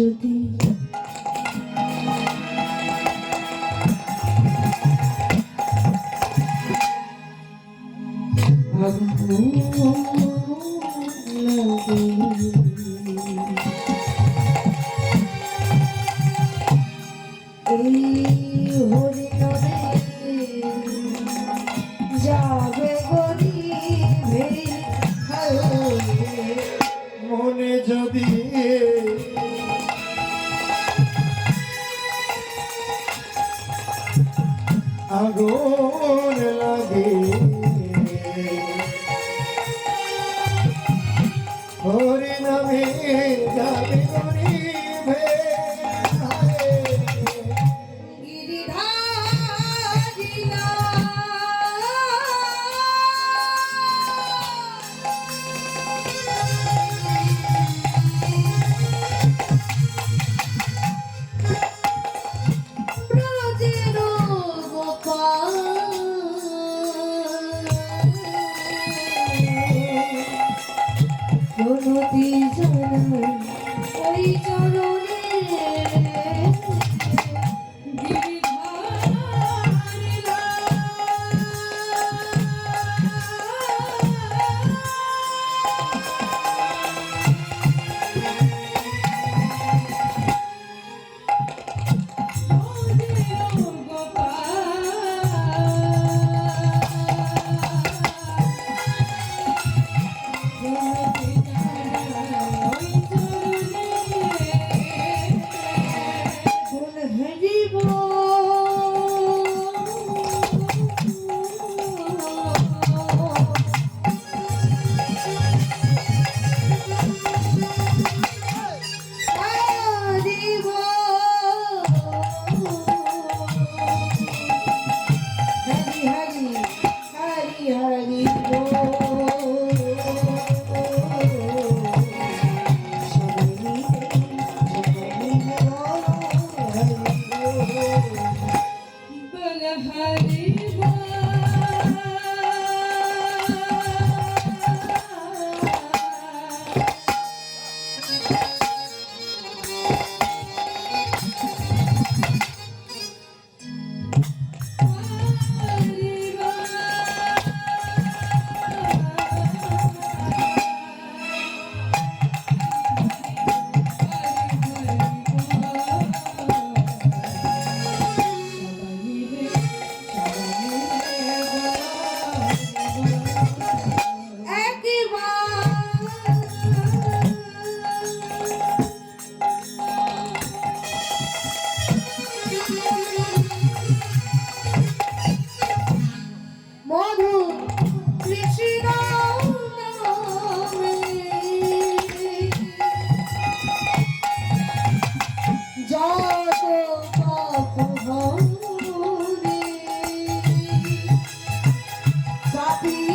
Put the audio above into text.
যদি যাবে আগুন লাগে। হরি নামে প্রণতি জানা ওই চরণে Thank you. Happy